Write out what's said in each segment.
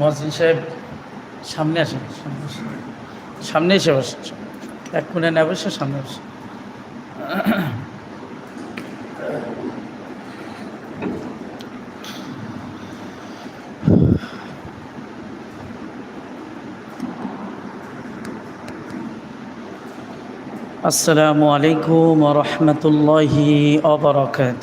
মহসিন সাহেব সামনে আসেন। সামনে এসে বসেন। এক কোণে না বসে সামনে বসে। আসসালামু আলাইকুম রহমতুল্লাহি অবরকাত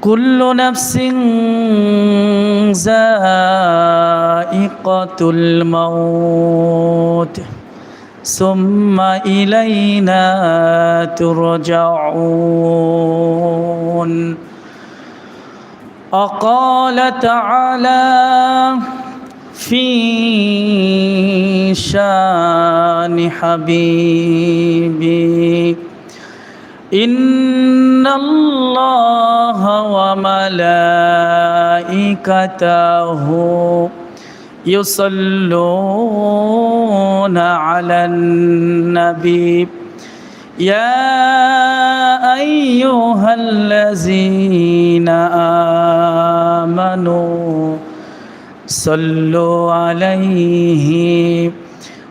كل نفس ذائقة الموت. ثم إلينا ترجعون. وقال تعالى في شان حبيبي إن الله وملائكته يصلون على النبي. يا أيها الذين آمنوا صلوا عليه.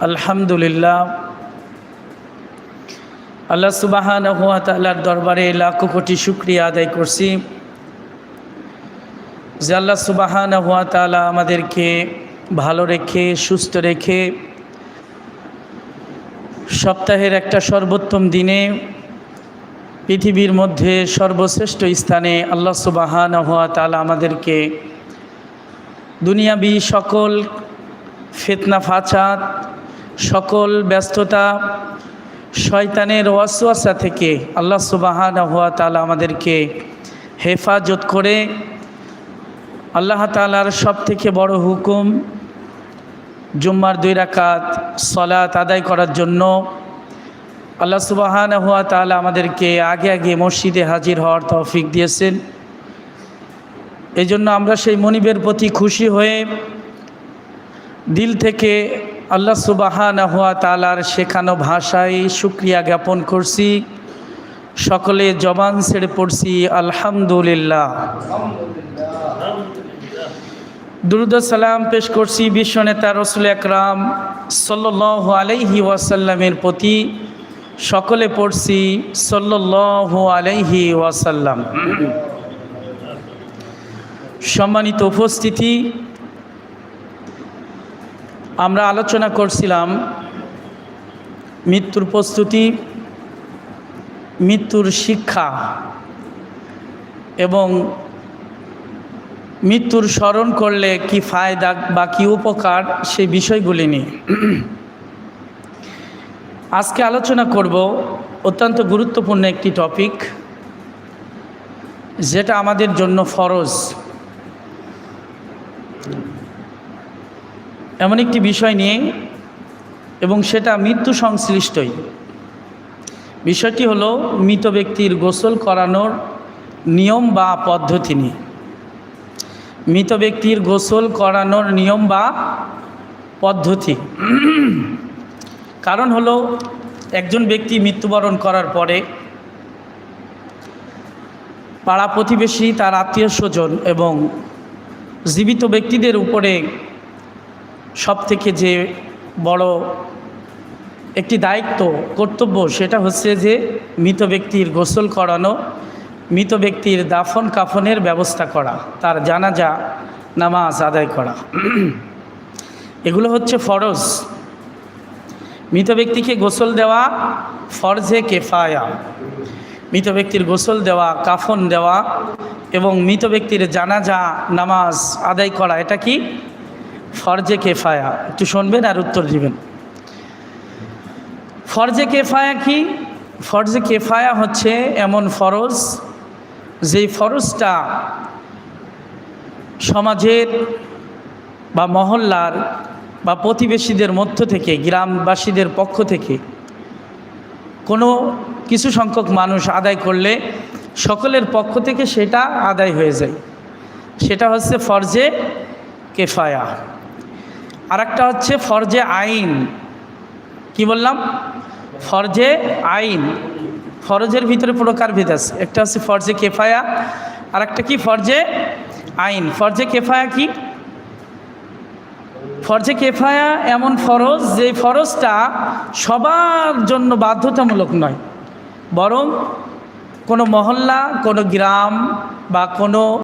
আলহামদুলিল্লাহ। আল্লাহ সুবাহান হুয়া দরবারে লাখো কোটি শুক্রিয়া আদায় করছি যে আল্লাহ সুবাহান হুয়া তালা আমাদেরকে ভালো রেখে, সুস্থ রেখে সপ্তাহের একটা সর্বোত্তম দিনে পৃথিবীর মধ্যে সর্বশ্রেষ্ঠ স্থানে আল্লাহ সুবাহান হুয়া তালা আমাদেরকে দুনিয়াবি সকল ফেতনা ফাচাদ সকল ব্যস্ততা শয়তানের ওয়াসওয়াসা থেকে আল্লাহ সুবাহান হওয়া তালা আমাদেরকে হেফাজত করে আল্লাহ তালার সব থেকে বড় হুকুম জুম্মার দুই রাকাত সলাত আদায় করার জন্য আল্লাহ সুবাহান হুয়া তালা আমাদেরকে আগে আগে মসজিদে হাজির হওয়ার তৌফিক দিয়েছেন। এই জন্য আমরা সেই মনিবের প্রতি খুশি হয়ে দিল থেকে আল্লাহ সুবাহান হুয়া তালার শেখানো ভাষায় সুক্রিয়া জ্ঞাপন করছি। সকলে জবান ছেড়ে পড়ছি, আলহামদুলিল্লাহ। দুরুদ সালাম পেশ করছি বিশ্বনেতা রসুল একরাম সাল্লাহ আলাইহি ওয়াসাল্লামের প্রতি। সকলে পড়ছি সাল্লাহ আলাইহি ওয়াসাল্লাম। সম্মানিত উপস্থিতি আমরা আলোচনা করছিলাম মৃত্যুর প্রস্তুতি, মৃত্যুর শিক্ষা এবং মৃত্যুর স্মরণ করলে কি ফায়দা বা কী উপকার সেই বিষয়গুলি নিয়ে। আজকে আলোচনা করব অত্যন্ত গুরুত্বপূর্ণ একটি টপিক, যেটা আমাদের জন্য ফরজ। এমন একটি বিষয় নিয়ে এবং সেটা মৃত্যু সংশ্লিষ্টই। বিষয়টি হলো মৃত ব্যক্তির গোসল করানোর নিয়ম বা পদ্ধতি নিয়ে। মৃত ব্যক্তির গোসল করানোর নিয়ম বা পদ্ধতি। কারণ হলো একজন ব্যক্তি মৃত্যুবরণ করার পরে পাড়া প্রতিবেশী, তার আত্মীয় স্বজন এবং জীবিত ব্যক্তিদের উপরে সব থেকে যে বড় একটি দায়িত্ব, কর্তব্য সেটা হচ্ছে যে মৃত ব্যক্তির গোসল করানো, মৃত ব্যক্তির দাফন কাফনের ব্যবস্থা করা, তার জানাজা, নামাজ আদায় করা। এগুলো হচ্ছে ফরজ। মৃত ব্যক্তিকে গোসল দেওয়া ফরজে কেফায়া। মৃত ব্যক্তির গোসল দেওয়া, কাফন দেওয়া এবং মৃত ব্যক্তির জানাজা, নামাজ আদায় করা, এটা কি ফরজে কেফায়া। একটু শুনবেন আর উত্তর দিবেন। ফরজে কেফায়া কি? ফরজে কেফায়া হচ্ছে এমন ফরজ, যেই ফরজটা সমাজের বা মহল্লার বা প্রতিবেশীদের মধ্য থেকে, গ্রামবাসীদের পক্ষ থেকে কোনো কিছু সংখ্যক মানুষ আদায় করলে সকলের পক্ষ থেকে সেটা আদায় হয়ে যায়। সেটা হচ্ছে ফরজে কেফায়া। আর একটা হচ্ছে ফরজে আইন। কি বললাম? ফরজে আইন। ফরজের ভিতরে প্রকার ভেদ আছে? একটা হচ্ছে ফরজে কেফায়া আর একটা কি? ফরজে আইন। ফরজে কেফায়া কি? ফরজে কেফায়া এমন ফরজ যে ফরজটা সবার জন্য বাধ্যতামূলক নয়। বরং কোনো মহল্লা, কোনো গ্রাম বা কোনো